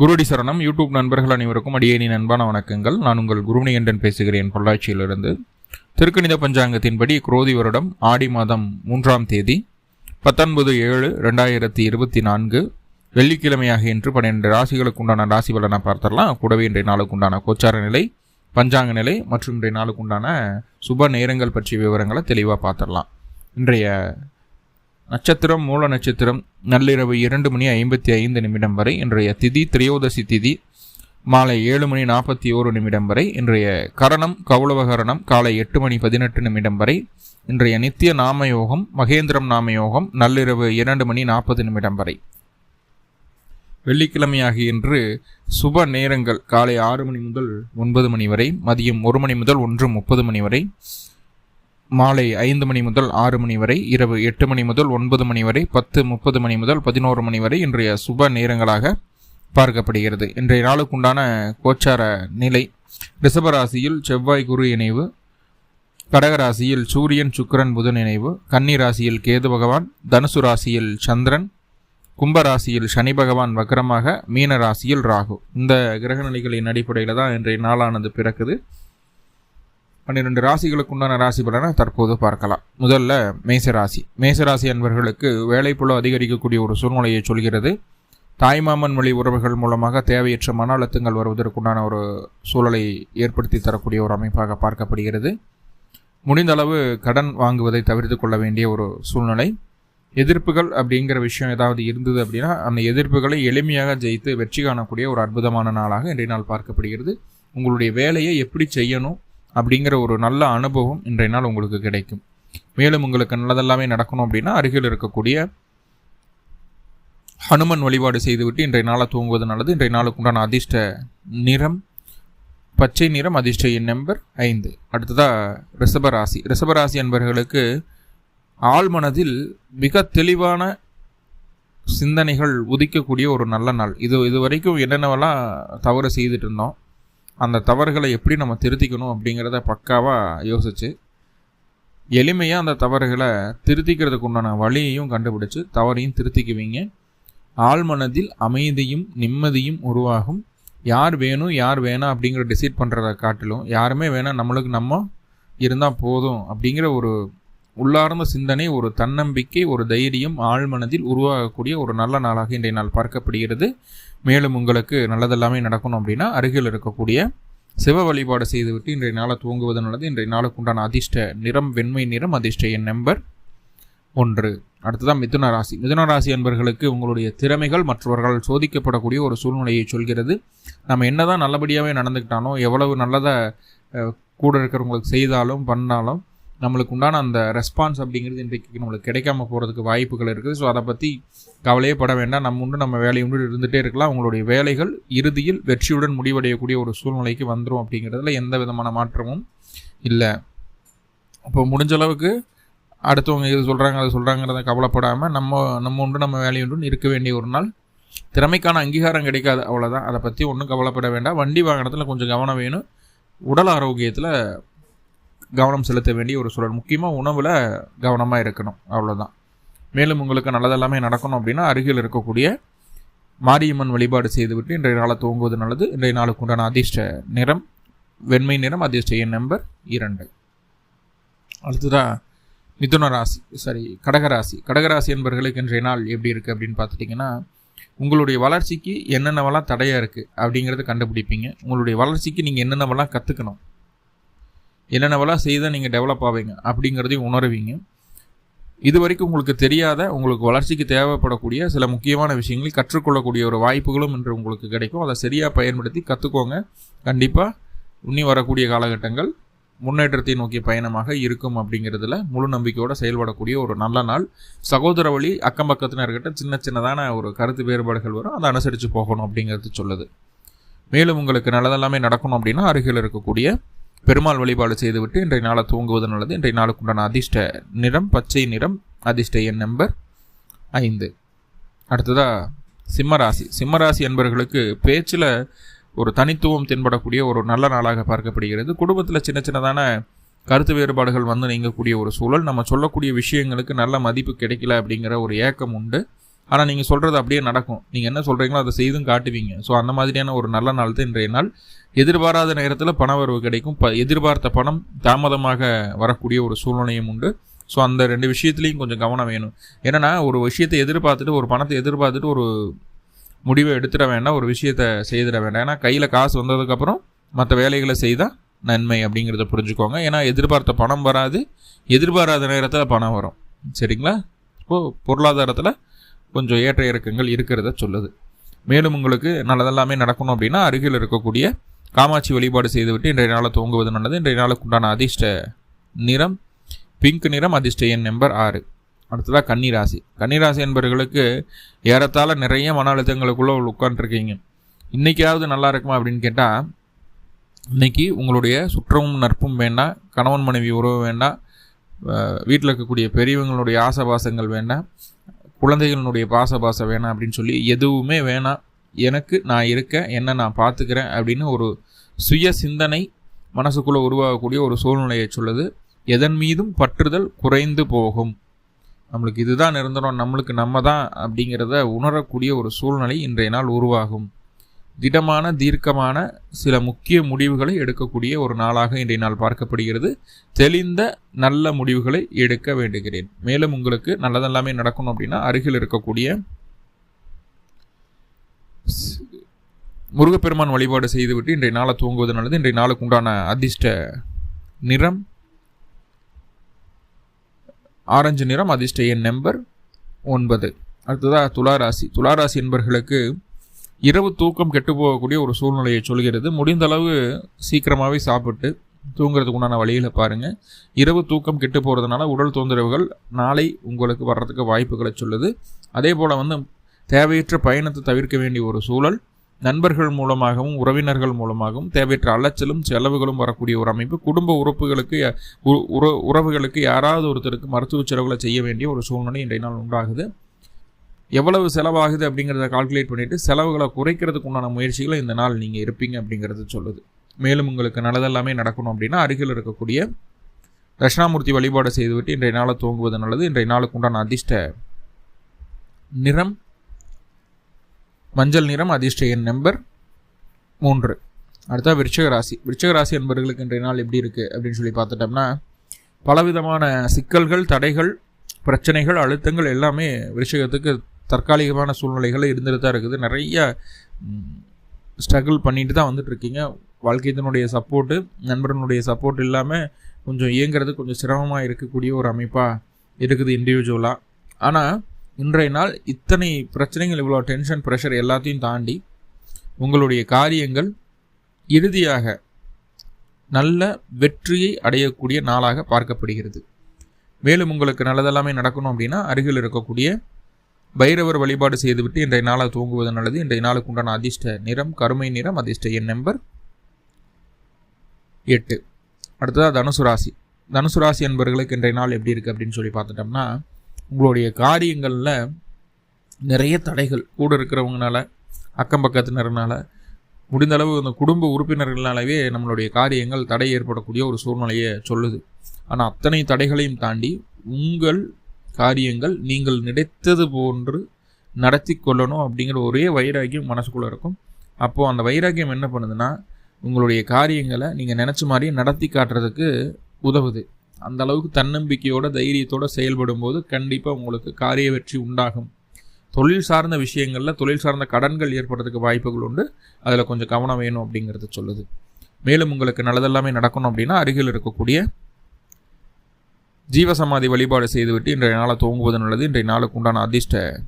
குருடி சரணம். யூடியூப் நண்பர்கள் அனைவருக்கும் அடியணி அன்பான வணக்கங்கள். நான் உங்கள் குருமணிகண்டன் பேசுகிறேன் பொள்ளாச்சியிலிருந்து. திருக்கணித பஞ்சாங்கத்தின்படி குரோதி வருடம் ஆடி மாதம் மூன்றாம் தேதி பத்தொன்பது ஏழு ரெண்டாயிரத்தி இருபத்தி நான்கு. வெள்ளிக்கிழமையாக இன்று பன்னிரண்டு ராசிகளுக்கு உண்டான ராசி பலனை பார்த்தரலாம் கூடவே இன்றைய நாளுக்கு உண்டான கோச்சார நிலை பஞ்சாங்க நிலை மற்றும் இன்றைய நாளுக்கு உண்டான சுப நேரங்கள் பற்றிய விவரங்களை தெளிவாக பார்த்துடலாம். இன்றைய நட்சத்திரம் மூல நட்சத்திரம் நள்ளிரவு இரண்டு மணி ஐம்பத்தி ஐந்து நிமிடம் வரை இன்றைய திதி திரையோதசி திதி மாலை ஏழு மணி நாற்பத்தி ஓரு நிமிடம் வரை இன்றைய கரணம் கௌளவகரணம் காலை எட்டு மணி பதினெட்டு நிமிடம் வரை இன்றைய நித்திய நாமயோகம் மகேந்திரம் நாமயோகம் நள்ளிரவு இரண்டு மணி நாற்பது நிமிடம் வரை. வெள்ளிக்கிழமையாகிய இன்று சுப நேரங்கள் காலை ஆறு மணி முதல் ஒன்பது மணி வரை மதியம் ஒரு மணி முதல் ஒன்று முப்பது மணி வரை மாலை ஐந்து மணி முதல் ஆறு மணி வரை இரவு எட்டு மணி முதல் ஒன்பது மணி வரை பத்து முப்பது மணி முதல் பதினோரு மணி வரை இன்றைய சுப நேரங்களாக பார்க்கப்படுகிறது. இன்றைய நாளுக்குண்டான கோச்சார நிலை ரிஷபராசியில் செவ்வாய் குரு இணைவு கடகராசியில் சூரியன் சுக்கரன் புதன் இணைவு கன்னி ராசியில் கேது பகவான் தனுசு ராசியில் சந்திரன் கும்பராசியில் சனி பகவான் வக்கரமாக மீன ராசியில் ராகு. இந்த கிரகநிலைகளின் அடிப்படையில் தான் இன்றைய நாளானது பிறக்குது. பன்னிரெண்டு ராசிகளுக்கு உண்டான ராசி பலனை தற்போது பார்க்கலாம். முதல்ல மேசராசி. மேசராசி அன்பர்களுக்கு வேலைப்புல அதிகரிக்கக்கூடிய ஒரு சூழ்நிலையை சொல்கிறது. தாய்மாமன் வழி உறவுகள் மூலமாக தேவையற்ற மன அழுத்தங்கள் வருவதற்குண்டான ஒரு சூழலை ஏற்படுத்தி தரக்கூடிய ஒரு அமைப்பாக பார்க்கப்படுகிறது. முடிந்த அளவு கடன் வாங்குவதை தவிர்த்து கொள்ள வேண்டிய ஒரு சூழ்நிலை. எதிர்ப்புகள் அப்படிங்கிற விஷயம் ஏதாவது இருந்தது அப்படின்னா அந்த எதிர்ப்புகளை எளிமையாக ஜெயித்து வெற்றி காணக்கூடிய ஒரு அற்புதமான நாளாக இன்றைய நாள் பார்க்கப்படுகிறது. உங்களுடைய வேலையை எப்படி செய்யணும்? அப்படிங்கிற ஒரு நல்ல அனுபவம் இன்றைய நாள் உங்களுக்கு கிடைக்கும். மேலும் உங்களுக்கு நல்லதெல்லாமே நடக்கணும் அப்படின்னா அருகில் இருக்கக்கூடிய ஹனுமன் வழிபாடு செய்துவிட்டு இன்றைய நாளை தூங்குவது நல்லது. இன்றைய நாளுக்கு உண்டான அதிர்ஷ்ட நிறம் பச்சை நிறம் அதிர்ஷ்ட எண் நம்பர் ஐந்து. அடுத்ததாக ரிஷபராசி. ரிஷபராசி என்பவர்களுக்கு ஆழ்மனதில் மிக தெளிவான சிந்தனைகள் உதிக்கக்கூடிய ஒரு நல்ல நாள். இது இது வரைக்கும் என்னென்னவெல்லாம் தவறு செய்துட்டு இருந்தோம். அந்த தவறுகளை எப்படி நம்ம திருத்திக்கணும் அப்படிங்கிறத பக்காவாக யோசித்து எளிமையாக அந்த தவறுகளை திருத்திக்கிறதுக்கு உண்டான வழியையும் கண்டுபிடிச்சு தவறையும் திருத்திக்குவீங்க. ஆழ்மனதில் அமைதியும் நிம்மதியும் உருவாகும். யார் வேணும் யார் வேணாம் அப்படிங்கிற டிசைட் பண்ணுறத காட்டிலும் யாருமே வேணாம் நம்மளுக்கு நம்ம இருந்தால் போதும் அப்படிங்கிற ஒரு உள்ளார்ந்த சிந்தனை ஒரு தன்னம்பிக்கை ஒரு தைரியம் ஆழ்மனதில் உருவாகக்கூடிய ஒரு நல்ல நாளாக இன்றைய நாள் பார்க்கப்படுகிறது. மேலும் உங்களுக்கு நல்லதெல்லாமே நடக்கணும் அப்படின்னா அருகில் இருக்கக்கூடிய சிவ வழிபாடு செய்துவிட்டு இன்றைய நாளை துவங்குவது நல்லது. இன்றைய நாளுக்கு உண்டான அதிர்ஷ்ட நிறம் வெண்மை நிறம் அதிர்ஷ்ட எண் நம்பர் ஒன்று. அடுத்ததான் மிதுன ராசி. மிதுன ராசி என்பர்களுக்கு உங்களுடைய திறமைகள் மற்றவர்கள் சோதிக்கப்படக்கூடிய ஒரு சூழ்நிலையை சொல்கிறது. நம்ம என்னதான் நல்லபடியாகவே நடந்துக்கிட்டாலும் எவ்வளவு நல்லதை கூட இருக்கிறவங்களுக்கு செய்தாலும் பண்ணாலும் நம்மளுக்கு உண்டான அந்த ரெஸ்பான்ஸ் அப்படிங்கிறது இன்றைக்கு நம்மளுக்கு கிடைக்காம போகிறதுக்கு வாய்ப்புகள் இருக்குது. ஸோ அதை பற்றி கவலையே பட வேண்டாம். நம்ம உண்டு நம்ம வேலையை உண்டு இருந்துகிட்டே இருக்கலாம். உங்களுடைய வேலைகள் இறுதியில் வெற்றியுடன் முடிவடையக்கூடிய ஒரு சூழ்நிலைக்கு வந்துடும் அப்படிங்கிறதுல எந்த விதமான மாற்றமும் இல்லை. அப்போ முடிஞ்ச அளவுக்கு அடுத்தவங்க இது சொல்கிறாங்க அதை சொல்கிறாங்கிறத கவலைப்படாமல் நம்ம நம்ம உண்டு நம்ம வேலையுண்டு இருக்க வேண்டிய ஒரு நாள். திறமைக்கான அங்கீகாரம் கிடைக்காது அவ்வளோதான் அதை பற்றி ஒன்றும் கவலைப்பட வேண்டாம். வண்டி வாகனத்தில் கொஞ்சம் கவனம் வேணும். உடல் ஆரோக்கியத்தில் கவனம் செலுத்த வேண்டிய ஒரு சூழல். முக்கியமாக உணவில் கவனமாக இருக்கணும். அவ்வளோதான் மேலும் உங்களுக்கு நல்லதெல்லாமே நடக்கணும் அப்படின்னா அருகில் இருக்கக்கூடிய மாரியம்மன் வழிபாடு செய்துவிட்டு இன்றைய நாளை துவங்குவது நல்லது. இன்றைய நாளுக்கு உண்டான அதிர்ஷ்ட நிறம் வெண்மை நிறம் அதிர்ஷ்ட எண் நம்பர் இரண்டு. அடுத்துதான் மிதுன ராசி சாரி கடகராசி கடகராசி என்பவர்களுக்கு இன்றைய நாள் எப்படி இருக்குது அப்படின்னு பார்த்துட்டிங்கன்னா உங்களுடைய வளர்ச்சிக்கு என்னென்னவெல்லாம் தடையாக இருக்குது அப்படிங்கிறத கண்டுபிடிப்பீங்க. உங்களுடைய வளர்ச்சிக்கு நீங்கள் என்னென்னவெல்லாம் கற்றுக்கணும் என்னென்னவெல்லாம் செய்தால் நீங்கள் டெவலப் ஆவீங்க அப்படிங்கிறதையும் உணருவீங்க. இது வரைக்கும் உங்களுக்கு தெரியாத உங்களுக்கு வளர்ச்சிக்கு தேவைப்படக்கூடிய சில முக்கியமான விஷயங்களை கற்றுக்கொள்ளக்கூடிய ஒரு வாய்ப்புகளும் இன்று உங்களுக்கு கிடைக்கும். அதை சரியாக பயன்படுத்தி கற்றுக்கோங்க கண்டிப்பாக இன்னி வரக்கூடிய காலகட்டங்கள் முன்னேற்றத்தை நோக்கிய பயணமாக இருக்கும் அப்படிங்கிறதுல முழு நம்பிக்கையோடு செயல்படக்கூடிய ஒரு நல்ல நாள். சகோதர வழி அக்கம் பக்கத்தினர்கிட்ட சின்ன சின்னதான ஒரு கருத்து வேறுபாடுகள் வரும். அதை அனுசரித்து போகணும் அப்படிங்கிறது சொல்லுது. மேலும் உங்களுக்கு நல்லதெல்லாமே நடக்கணும் அப்படின்னா அருகில் இருக்கக்கூடிய பெருமாள் வழிபாடு செய்துவிட்டு இன்றைய நாளை தூங்குவது நல்லது இன்றைய நாளுக்கு உண்டான அதிர்ஷ்ட நிறம் பச்சை நிறம் அதிர்ஷ்ட எண் நம்பர் ஐந்து. அடுத்ததாக சிம்மராசி. சிம்மராசி என்பவர்களுக்கு பேச்சில் ஒரு தனித்துவம் தென்படக்கூடிய ஒரு நல்ல நாளாக பார்க்கப்படுகிறது. குடும்பத்தில் சின்ன சின்னதான கருத்து வேறுபாடுகள் வந்து நீங்கக்கூடிய ஒரு சூழல். நம்ம சொல்லக்கூடிய விஷயங்களுக்கு நல்ல மதிப்பு கிடைக்கல அப்படிங்கிற ஒரு ஏக்கம் உண்டு. ஆனால் நீங்கள் சொல்கிறது அப்படியே நடக்கும். நீங்கள் என்ன சொல்கிறீங்களோ அதை செய்தும் காட்டுவீங்க. ஸோ அந்த மாதிரியான ஒரு நல்ல நாள் தான் இன்றைய நாள். எதிர்பாராத நேரத்தில் பண வரவு கிடைக்கும். ப எதிர்பார்த்த பணம் தாமதமாக வரக்கூடிய ஒரு சூழ்நிலையும் உண்டு. ஸோ அந்த ரெண்டு விஷயத்துலையும் கொஞ்சம் கவனம் வேணும். ஏன்னா ஒரு விஷயத்தை எதிர்பார்த்துட்டு ஒரு பணத்தை எதிர்பார்த்துட்டு ஒரு முடிவை எடுத்துட வேண்டாம். ஒரு விஷயத்தை செய்திட வேண்டாம். ஏன்னா கையில் காசு வந்ததுக்கப்புறம் மற்ற வேலைகளை செய்தால் நன்மை அப்படிங்கிறத புரிஞ்சுக்கோங்க. ஏன்னா எதிர்பார்த்த பணம் வராது. எதிர்பாராத நேரத்தில் பணம் வரும். சரிங்களா? இப்போது பொருளாதாரத்தில் கொஞ்சம் ஏற்ற இறக்கங்கள் இருக்கிறத சொல்லுது. மேலும் உங்களுக்கு நல்லதெல்லாமே நடக்கணும் அப்படின்னா அருகில் இருக்கக்கூடிய காமாட்சி வழிபாடு செய்துவிட்டு இன்றைய நாளை தூங்குவது நல்லது. இன்றைய நாளுக்கு உண்டான அதிர்ஷ்ட நிறம் பிங்க் நிறம் அதிர்ஷ்ட எண் நம்பர் ஆறு. அடுத்ததாக கன்னிராசி. கன்னிராசி என்பவர்களுக்கு ஏறத்தாழ நிறைய மன அழுத்தங்களுக்குள்ளே உட்காந்துருக்கீங்க இன்றைக்காவது நல்லா இருக்குமா அப்படின்னு கேட்டால் இன்றைக்கி உங்களுடைய சுற்றமும் நட்பும் வேண்டாம் கணவன் மனைவி உறவு வேண்டாம் வீட்டில் இருக்கக்கூடிய பெரியவங்களுடைய ஆசபாசங்கள் வேண்டாம் குழந்தைகளினுடைய பாச வேணாம் அப்படின்னு சொல்லி எதுவுமே வேணாம். எனக்கு நான் இருக்கேன் என்ன நான் பார்த்துக்கிறேன் அப்படின்னு ஒரு சுய சிந்தனை மனசுக்குள்ளே உருவாகக்கூடிய ஒரு சூழ்நிலையை சொல்லுது. எதன் மீதும் பற்றுதல் குறைந்து போகும். நம்மளுக்கு இதுதான் நிரந்தரம் நம்மளுக்கு நம்ம தான் அப்படிங்கிறத உணரக்கூடிய ஒரு சூழ்நிலை இன்றைய நாள் உருவாகும். திடமான தீர்க்கமான சில முக்கிய முடிவுகளை எடுக்கக்கூடிய ஒரு நாளாக இன்றைய நாள் பார்க்கப்படுகிறது. தெளிந்த நல்ல முடிவுகளை எடுக்க வேண்டுகிறேன். மேலும் உங்களுக்கு நல்லதெல்லாமே நடக்கணும் அப்படின்னா அருகில் இருக்கக்கூடிய முருகப்பெருமான் வழிபாடு செய்துவிட்டு இன்றைய நாளை தூங்குவது நல்லது. இன்றைய நாளுக்கு உண்டான அதிர்ஷ்ட நிறம் ஆரஞ்சு நிறம் அதிர்ஷ்ட எண் நம்பர் ஒன்பது. அடுத்ததாக துளாராசி. துளாராசி என்பர்களுக்கு இரவு தூக்கம் கெட்டு போகக்கூடிய ஒரு சூழ்நிலையை சொல்கிறது. முடிந்த அளவு சீக்கிரமாகவே சாப்பிட்டு தூங்குறதுக்கு உண்டான வழியில் பாருங்கள் இரவு தூக்கம் கெட்டு போகிறதுனால உடல் தொந்தரவுகள் நாளை உங்களுக்கு வர்றதுக்கு வாய்ப்புகளை சொல்லுது. அதே போல் வந்து தேவையற்ற பயணத்தை தவிர்க்க வேண்டிய ஒரு சூழல் நண்பர்கள் மூலமாகவும் உறவினர்கள் மூலமாகவும் தேவையற்ற அலைச்சலும் செலவுகளும் வரக்கூடிய ஒரு அமைப்பு குடும்ப உறுப்புகளுக்கு உறவுகளுக்கு யாராவது ஒருத்தருக்கு மருத்துவ செலவுகளை செய்ய வேண்டிய ஒரு சூழ்நிலை இன்றைய நாள் உண்டாகுது. எவ்வளவு செலவாகுது அப்படிங்கிறத கால்குலேட் பண்ணிவிட்டு செலவுகளை குறைக்கிறதுக்கு உண்டான முயற்சிகளை இந்த நாள் நீங்கள் இருப்பீங்க அப்படிங்கிறது சொல்லுது. மேலும் உங்களுக்கு நல்லதெல்லாமே நடக்கணும் அப்படின்னா அருகில் இருக்கக்கூடிய தட்சிணாமூர்த்தி வழிபாடு செய்துவிட்டு இன்றைய நாளை தூங்குவது நல்லது. இன்றைய நாளுக்கு உண்டான அதிர்ஷ்ட நிறம் மஞ்சள் நிறம் அதிர்ஷ்ட எண் நம்பர் மூன்று. அடுத்தா விருச்சக ராசி. விருச்சக ராசி என்பவர்களுக்கு இன்றைய நாள் எப்படி இருக்குது அப்படின்னு சொல்லி பார்த்துட்டோம்னா பலவிதமான சிக்கல்கள் தடைகள் பிரச்சனைகள் அழுத்தங்கள் எல்லாமே விருச்சகத்துக்கு தற்காலிகமான சூழ்நிலைகள் இருந்துட்டு தான் இருக்குது. நிறைய ஸ்ட்ரகிள் பண்ணிட்டு தான் வந்துட்டுருக்கீங்க. வாழ்க்கையத்தினுடைய சப்போர்ட்டு நண்பர்களுடைய சப்போர்ட் இல்லாமல் கொஞ்சம் இயங்கிறது கொஞ்சம் சிரமமாக இருக்கக்கூடிய ஒரு அமைப்பாக இருக்குது இண்டிவிஜுவலாக ஆனால் இன்றைய நாள் இத்தனை பிரச்சனைகள் இவ்வளோ டென்ஷன் ப்ரெஷர் எல்லாத்தையும் தாண்டி உங்களுடைய காரியங்கள் இறுதியாக நல்ல வெற்றியை அடையக்கூடிய நாளாக பார்க்கப்படுகிறது. மேலும் உங்களுக்கு நல்லதெல்லாமே நடக்கணும் அப்படின்னா அருகில் இருக்கக்கூடிய பைரவர் வழிபாடு செய்துவிட்டு இன்றைய நாளை தூங்குவது நல்லது. இன்றைய நாளுக்கு உண்டான அதிர்ஷ்ட நிறம் கருமை நிறம் அதிர்ஷ்ட எண் நம்பர் எட்டு. அடுத்ததாக தனுசு ராசி. தனுசு ராசி என்பவர்களுக்கு இன்றைய நாள் எப்படி இருக்குது அப்படின்னு சொல்லி பார்த்துட்டோம்னா உங்களுடைய காரியங்களில் நிறைய தடைகள் கூட இருக்கிறவங்கனால அக்கம் பக்கத்தினர்னால முடிந்த அளவு அந்த குடும்ப உறுப்பினர்களாலவே நம்மளுடைய காரியங்கள் தடை ஏற்படக்கூடிய ஒரு சூழ்நிலையை சொல்லுது. ஆனால் அத்தனை தடைகளையும் தாண்டி உங்கள் காரியங்கள் நீங்கள் நினைத்தது போன்று நடத்தி கொள்ளணும் அப்படிங்கிற ஒரே வைராக்கியம் மனசுக்குள்ளே இருக்கும். அப்போது அந்த வைராக்கியம் என்ன பண்ணுதுன்னா உங்களுடைய காரியங்களை நீங்கள் நினச்ச மாதிரியே நடத்தி காட்டுறதுக்கு உதவுது. அந்த அளவுக்கு தன்னம்பிக்கையோட தைரியத்தோடு செயல்படும் போது கண்டிப்பாக உங்களுக்கு காரிய வெற்றி உண்டாகும். தொழில் சார்ந்த விஷயங்களில் தொழில் சார்ந்த கடன்கள் ஏற்படுறதுக்கு வாய்ப்புகள் உண்டு. அதில் கொஞ்சம் கவனம் வேணும் அப்படிங்கிறது சொல்லுது. மேலும் உங்களுக்கு நல்லதெல்லாமே நடக்கணும் அப்படின்னா அருகில் இருக்கக்கூடிய ஜீவசமாதி வழிபாடு செய்துவிட்டு இன்றைய நாளை துவங்குவது நல்லது இன்றைய நாளுக்கு உண்டான அதிர்ஷ்ட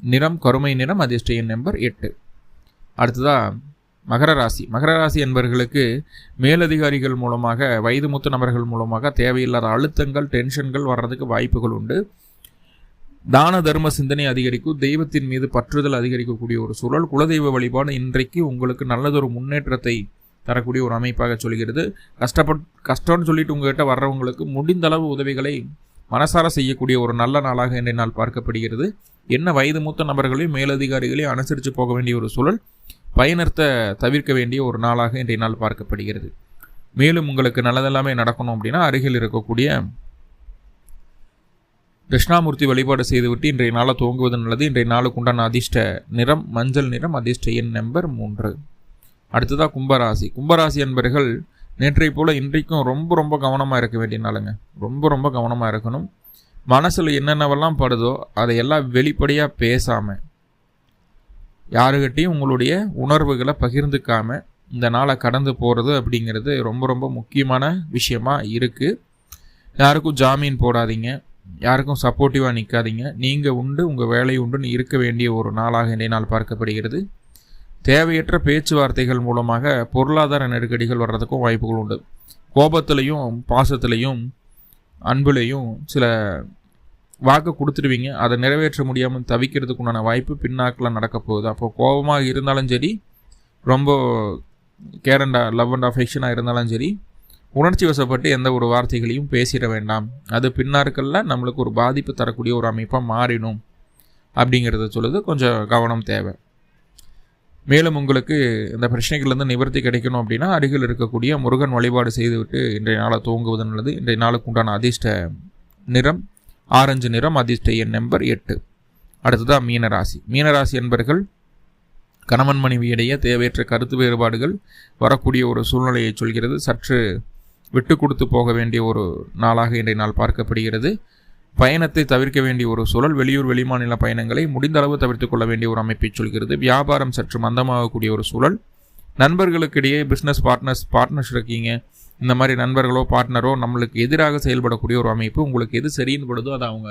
நிறம் கருமை நிறம் அதிர்ஷ்ட எண் நம்பர் எட்டு. அடுத்ததாக மகர ராசி. மகர ராசி என்பவர்களுக்கு மேலதிகாரிகள் மூலமாக வயது மூத்த நபர்கள் மூலமாக தேவையில்லாத அழுத்தங்கள் டென்ஷன்கள் வர்றதுக்கு வாய்ப்புகள் உண்டு. தான தர்ம சிந்தனை அதிகரிக்கும். தெய்வத்தின் மீது பற்றுதல் அதிகரிக்கக்கூடிய ஒரு சூழல். குலதெய்வ வழிபாடு இன்றைக்கு உங்களுக்கு நல்லதொரு முன்னேற்றத்தை தரக்கூடிய ஒரு அமைப்பாக சொல்கிறது. கஷ்டப்பட் கஷ்டம்னு சொல்லிட்டு உங்ககிட்ட வர்றவங்களுக்கு முடிந்தளவு உதவிகளை மனசார செய்யக்கூடிய ஒரு நல்ல நாளாக இன்றைய நாள் பார்க்கப்படுகிறது. என்ன வயது மூத்த நபர்களையும் மேலதிகாரிகளையும் அனுசரித்து போக வேண்டிய ஒரு சூழல் பயனர்த்த தவிர்க்க வேண்டிய ஒரு நாளாக இன்றைய நாள் பார்க்கப்படுகிறது. மேலும் உங்களுக்கு நல்லதெல்லாமே நடக்கணும் அப்படின்னா அருகில் இருக்கக்கூடிய கிருஷ்ணாமூர்த்தி வழிபாடு செய்துவிட்டு இன்றைய நாளை துவங்குவது நல்லது. இன்றைய நாளுக்கு உண்டான அதிர்ஷ்ட நிறம் மஞ்சள் நிறம் அதிர்ஷ்ட எண் நம்பர் மூன்று. அடுத்ததாக கும்பராசி. கும்பராசி என்பர்கள் நேற்றை போல் இன்றைக்கும் ரொம்ப ரொம்ப கவனமாக இருக்க வேண்டிய நாளுங்க. ரொம்ப ரொம்ப கவனமாக இருக்கணும். மனசில் என்னென்னவெல்லாம் படுதோ அதையெல்லாம் வெளிப்படையாக பேசாமல் யாருக்கிட்டையும் உங்களுடைய உணர்வுகளை பகிர்ந்துக்காமல் இந்த நாளை கடந்து போகிறது அப்படிங்கிறது ரொம்ப ரொம்ப முக்கியமான விஷயமாக இருக்குது யாருக்கும் ஜாமீன் போடாதீங்க. யாருக்கும் சப்போர்ட்டிவாக நிற்காதீங்க நீங்கள் உண்டு உங்கள் வேலை உண்டுன்னு இருக்க வேண்டிய ஒரு நாளாக இன்றைய நாள் பார்க்கப்படுகிறது. தேவையற்ற பேச்சுவார்த்தைகள் மூலமாக பொருளாதார நெருக்கடிகள் வர்றதுக்கும் வாய்ப்புகள் உண்டு. கோபத்திலையும் பாசத்திலையும் அன்புலையும் சில வாக்கு கொடுத்துருவீங்க அதை நிறைவேற்ற முடியாமல் தவிக்கிறதுக்கு உண்டான வாய்ப்பு பின்னாக்கில் நடக்க போகுது. அப்போ கோபமாக இருந்தாலும் சரி ரொம்ப கேர் அண்ட் லவ் அண்ட் அஃபெக்ஷனாக இருந்தாலும் சரி உணர்ச்சி வசப்பட்டு எந்த ஒரு வார்த்தைகளையும் பேசிட வேண்டாம். அது பின்னாட்களில் நம்மளுக்கு ஒரு பாதிப்பு தரக்கூடிய ஒரு அமைப்பாக மாறிடும். அப்படிங்கிறத சொல்லுது கொஞ்சம் கவனம் தேவை. மேலும் உங்களுக்கு இந்த பிரச்சனைகள்லேருந்து நிவர்த்தி கிடைக்கணும் அப்படின்னா அருகில் இருக்கக்கூடிய முருகன் வழிபாடு செய்துவிட்டு இன்றைய நாளை துவங்குவது நல்லது. இன்றைய நாளுக்கு உண்டான அதிர்ஷ்ட நிறம் ஆரஞ்சு நிறம் அதிர்ஷ்ட எண் நம்பர் எட்டு. அடுத்ததாக மீனராசி. மீனராசி என்பர்கள் கணவன் மனைவி இடையே தேவையற்ற கருத்து வேறுபாடுகள் வரக்கூடிய ஒரு சூழ்நிலையை சொல்கிறது. சற்று விட்டு கொடுத்து போக வேண்டிய ஒரு நாளாக இன்றைய நாள் பார்க்கப்படுகிறது. பயணத்தை தவிர்க்க வேண்டிய ஒரு சூழல் வெளியூர் வெளிமாநில பயணங்களை முடிந்த அளவு தவிர்த்து கொள்ள வேண்டிய ஒரு அமைப்பை சொல்கிறது. வியாபாரம் சற்று மந்தமாகக்கூடிய ஒரு சூழல். நண்பர்களுக்கிடையே பிஸ்னஸ் பார்ட்னர்ஸ் பார்ட்னர்ஸ் இருக்கீங்க. இந்த மாதிரி நண்பர்களோ பார்ட்னரோ நம்மளுக்கு எதிராக செயல்படக்கூடிய ஒரு அமைப்பு. உங்களுக்கு எது சரின்னு படுதோ அதை அவங்க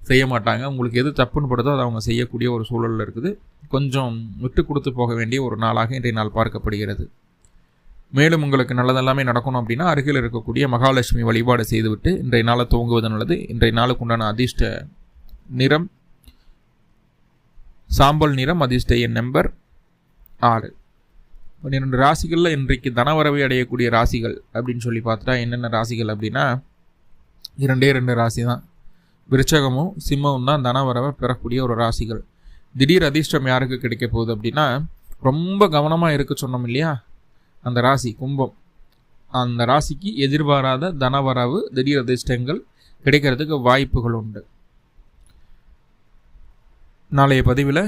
செய்ய மாட்டாங்க. உங்களுக்கு எது தப்புன்னு படுதோ அதை அவங்க செய்யக்கூடிய ஒரு சூழலில் இருக்குது. கொஞ்சம் விட்டு கொடுத்து போக வேண்டிய ஒரு நாளாக இன்றைய நாள் பார்க்கப்படுகிறது. மேலும் உங்களுக்கு நல்லதெல்லாமே நடக்கணும் அப்படின்னா அருகில் இருக்கக்கூடிய மகாலட்சுமி வழிபாடு செய்துவிட்டு இன்றைய நாளை துவங்குவது நல்லது இன்றைய நாளுக்கு உண்டான அதிர்ஷ்ட நிறம் சாம்பல் நிறம் அதிர்ஷ்ட எண் நம்பர் ஆறு. பன்னிரெண்டு ராசிகளில் இன்றைக்கு தனவரவை அடையக்கூடிய ராசிகள் அப்படின்னு சொல்லி பார்த்துட்டா என்னென்ன ராசிகள் அப்படின்னா இரண்டே ரெண்டு ராசி தான். விருச்சகமும் சிம்மமும் தான் தனவரவை பெறக்கூடிய ஒரு ராசிகள். திடீர் அதிர்ஷ்டம் யாருக்கு கிடைக்க போகுது அப்படின்னா ரொம்ப கவனமாக இருக்க சொன்னோம் இல்லையா? அந்த ராசி கும்பம். அந்த ராசிக்கு எதிர்பாராத தனவரவு திடீர் அதிர்ஷ்டங்கள் கிடைக்கிறதுக்கு வாய்ப்புகள் உண்டு. நாளைய பதிவில்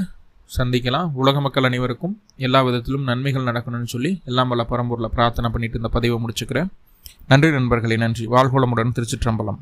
சந்திக்கலாம். உலக மக்கள் அனைவருக்கும் எல்லா விதத்திலும் நன்மைகள் நடக்கணும்னு சொல்லி எல்லாம் வல்ல பரம்பூரில் பிரார்த்தனை பண்ணிட்டு இந்த பதிவை முடிச்சுக்கிறேன். நன்றி நண்பர்களே நன்றி. வாழ்கோளமுடன் திருச்சிற்றம்பலம்.